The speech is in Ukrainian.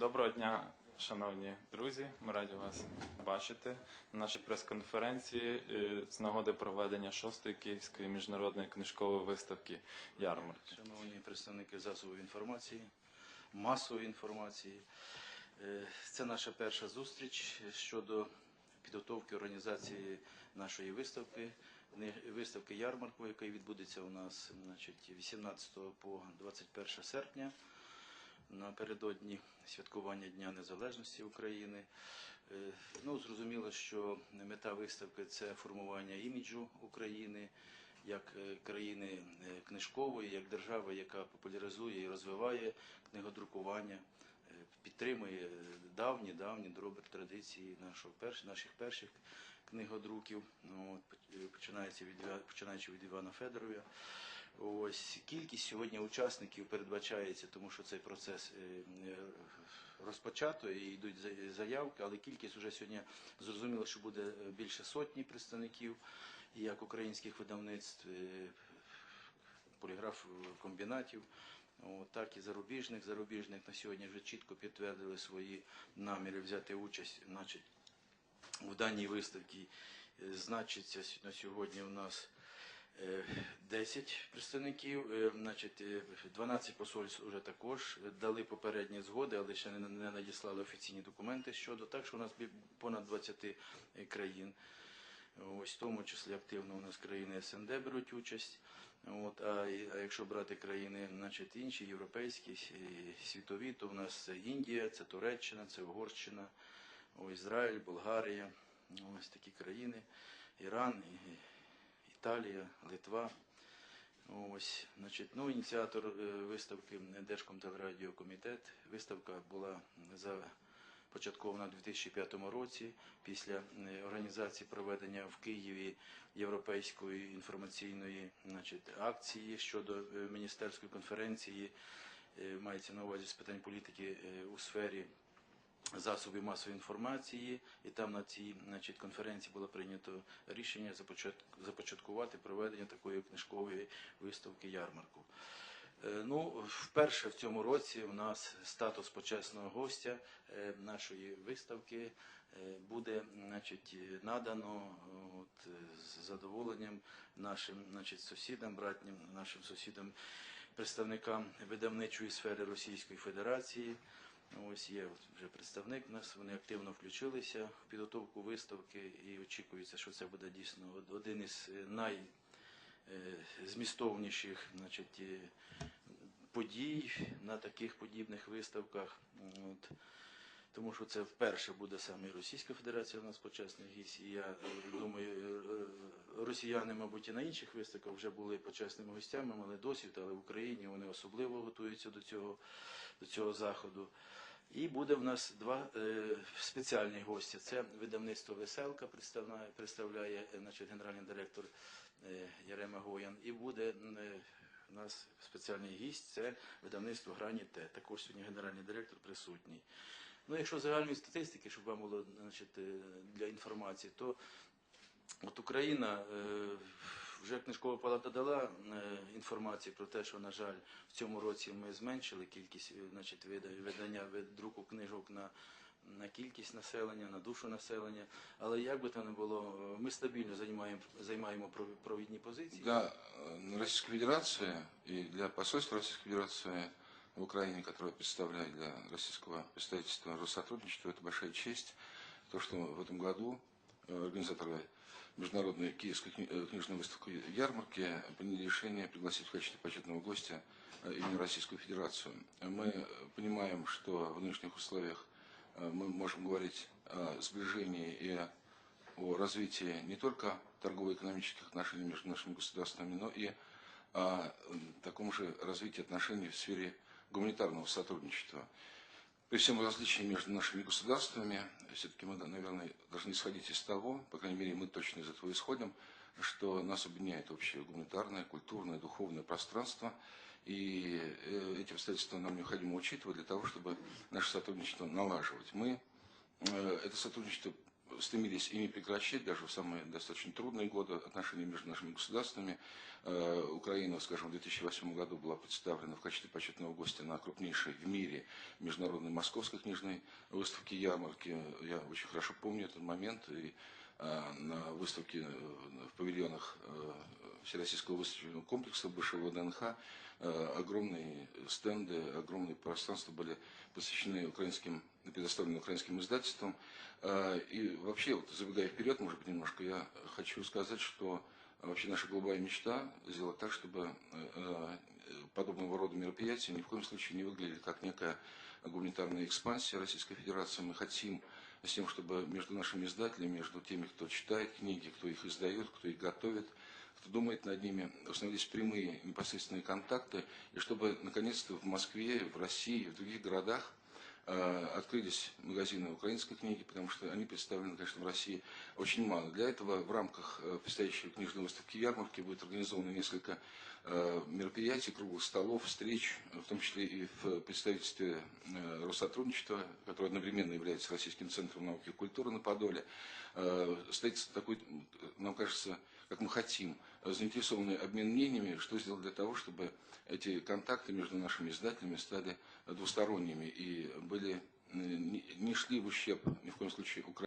Доброго дня, шановні друзі. Ми раді вас бачити на нашій прес-конференції е, з нагоди проведення шостої київської міжнародної книжкової виставки ярмарки. Шановні представники засобів інформації, масової інформації, е, це наша перша зустріч щодо підготовки організації нашої виставки, виставки ярмарку, яка відбудеться у нас значить, 18 по 21 серпня напередодні святкування Дня Незалежності України. Е, Ну, зрозуміло, що мета виставки це формування іміджу України як е, країни е, книжкової, як держави, яка популяризує і розвиває книгодрукування, підтримує давні, давні добрі традиції нашого перш, наших перших книгодруків. Ну, починається від починаючи від Івана Федорова. Ось кількість сьогодні учасників передбачається, тому що цей процес е, е, розпочато і йдуть за- заявки, але кількість вже сьогодні зрозуміло, що буде е, більше сотні представників як українських видавництв, поліграф комбінатів. Так і зарубіжних. Зарубіжних на сьогодні вже чітко підтвердили свої наміри взяти участь значить, в даній виставці. Значиться на сьогодні у нас 10 представників, е, значить, е, 12 посольств вже також дали попередні згоди, але ще не, надіслали офіційні документи щодо. Так що у нас понад 20 країн. Ось в тому числі активно у нас країни СНД беруть участь. От, а, якщо брати країни, значить інші, європейські, світові, то у нас це Індія, це Туреччина, це Угорщина, Ізраїль, Болгарія, ось такі країни, Іран, Італія, Литва. Ось, значить, ну, ініціатор е, виставки Держкомтелерадіокомітет. Виставка була започаткована у 2005 році після е, організації проведення в Києві європейської інформаційної значить, акції щодо е, міністерської конференції. Мається на увазі з питань політики у сфері засобів масової інформації, і там на цій значить, конференції було прийнято рішення започаткувати проведення такої книжкової виставки ярмарку. Е, Ну, вперше в цьому році у нас статус почесного гостя е, нашої виставки е, буде значить, надано от, з задоволенням нашим значить, сусідам, братнім, нашим сусідам, представникам видавничої сфери Російської Федерації. Ось є вже представник нас, вони активно включилися в підготовку виставки і очікується, що це буде дійсно один із найзмістовніших значить, е, подій на таких подібних виставках. От. Тому що це вперше буде саме Російська Федерація у нас почесний гість. І я е, думаю, е, е, росіяни, мабуть, і на інших виставках вже були почесними гостями, мали досвід, але в Україні вони особливо готуються до цього, до цього заходу. І буде в нас два е, спеціальні гості. Це видавництво Веселка представляє, представляє значить, генеральний директор е, Ярема Гоян. І буде е, у нас спеціальний гість, це видавництво Грані Т. Також сьогодні генеральний директор присутній. Ну, якщо загальної статистики, щоб вам було значить, е, для інформації, то от Україна е, вже книжкова палата дала е, інформацію про те, що, на жаль, в цьому році ми зменшили кількість значить, видання друку книжок на, на кількість населення, на душу населення. Але як би то не було, ми стабільно займаємо, займаємо пров- провідні позиції. Для э, Российской Федерации и для посольства Российской Федерации в Украине, которое представляет для российского представительства Россотрудничества, это большая честь. То, что в этом году э, организаторы Международной Киевской э, книжной выставки ярмарки приняли решение пригласить в качестве почетного гостя э, именно Российскую Федерацию. Мы понимаем, что в нынешних условиях мы можем говорить о сближении и о развитии не только торгово-экономических отношений между нашими государствами, но и о таком же развитии отношений в сфере гуманитарного сотрудничества. При всем различии между нашими государствами, все-таки мы, наверное, должны исходить из того, по крайней мере, мы точно из этого исходим, что нас объединяет общее гуманитарное, культурное, духовное пространство, и э, эти обстоятельства нам необходимо учитывать для того, чтобы наше сотрудничество налаживать. Мы э, это сотрудничество стремились и не прекращать даже в самые достаточно трудные годы отношения между нашими государствами. Э, Украина, скажем, в 2008 году была представлена в качестве почетного гостя на крупнейшей в мире международной московской книжной выставке ярмарки. Я очень хорошо помню этот момент. И э, на выставке э, в павильонах Всероссийского выставочного комплекса бывшего ВДНХ э, огромные стенды, огромные пространства были посвящены украинским, предоставлены украинским издательствам. Э, И вообще, вот забегая вперед, может быть, немножко, я хочу сказать, что вообще наша голубая мечта сделать так, чтобы э, э, подобного рода мероприятия ни в коем случае не выглядели как некая гуманитарная экспансия Российской Федерации. Мы хотим с тем, чтобы между нашими издателями, между теми, кто читает книги, кто их издает, кто их готовит, кто думает над ними, установились прямые непосредственные контакты, и чтобы наконец-то в Москве, в России, в других городах э, открылись магазины украинской книги, потому что они представлены, конечно, в России очень мало. Для этого в рамках э, предстоящей книжной выставки ярмарки будет организовано несколько э, мероприятий, круглых столов, встреч, в том числе и в представительстве э, Россотрудничества, которое одновременно является Российским центром науки и культуры на Подоле. Э, Состоится такой, э, нам кажется, как мы хотим, э, заинтересованный обмен мнениями, что сделать для того, чтобы эти контакты между нашими издателями стали двусторонними и были, э, не шли в ущерб ни в коем случае Украине.